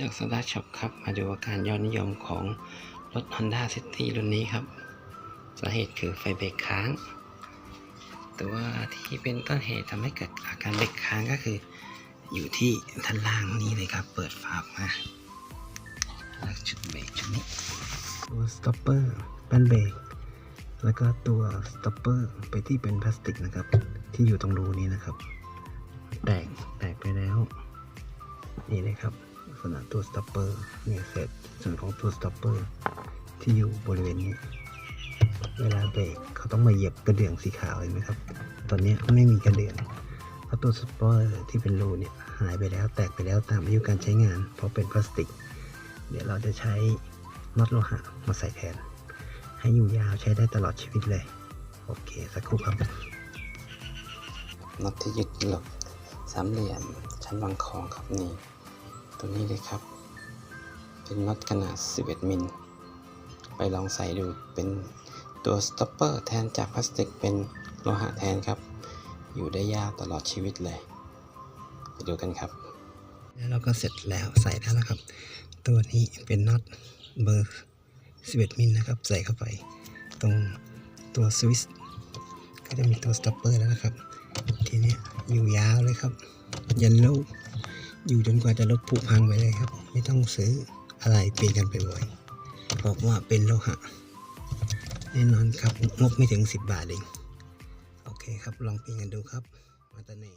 จากสตาร์ช็อปครับ มาดูอาการยอดนิยมของรถ Honda City รุ่นนี้ครับ สาเหตุคือไฟเบรกค้าง ตัวที่เป็นต้นเหตุทำให้เกิดอาการเบรกค้างก็คือ อยู่ที่ด้านล่างนี้เลยครับ เปิดฝาออกมาแล้วชุดเบรกชุดนี้ ตัวสต็อปเปอร์แป้นเบรกแล้วก็ตัวสต็อปเปอร์ไปที่เป็นพลาสติกนะครับ ที่อยู่ตรงรูนี้นะครับ แตกแตกไปแล้ว นี่เลยครับ ลักษณะตัวสต็อปเปอร์นี่ยเสร็จส่วนของตัวสต็อปเปอร์ที่อยู่บริเวณนี้ เวลาเบรกเขาต้องมาเหยียบกระเดื่องสีขาวเห็นไหมครับ ตอนนี้ไม่มีกระเดื่องเพราะตัวสต็อปเปอร์ที่เป็นรูเนี่ยหายไปแล้วแตกไปแล้วตามอายุการใช้งาน เพราะเป็นพลาสติก เดี๋ยวเราจะใช้น็อตโลหะมาใส่แทน ให้อยู่ยาวใช้ได้ตลอดชีวิตเลย โอเคสักครู่ครับน็อตที่ยึดหลบสามเหลี่ยมชั้นวางของครับนี่ ตัวนี้เลยครับ เป็นน็อตขนาด 11 มิล ไปลองใส่ดูเป็นตัวสต็อปเปอร์แทนจากพลาสติกเป็นโลหะแทนครับ อยู่ได้ยาวตลอดชีวิตเลยไปดูกันครับ แล้วเราก็เสร็จแล้วใส่แล้วนะครับ ตัวนี้เป็นน็อตเบอร์ 11 มิลนะครับ ใส่เข้าไป ตรงตัวสวิสก็จะมีตัวสต็อปเปอร์แล้วนะครับ ทีนี้อยู่ยาวเลยครับยันโลก อยู่จนกว่าจะรถผุพังไปเลยครับ ไม่ต้องซื้ออะไรเปลี่ยนกันไปบ่อยเพราะว่าเป็นโลหะแน่นอนครับงบไม่ถึง 10 บาทเอง โอเคครับ ลองเปลี่ยนกันดูครับ มาตาเน่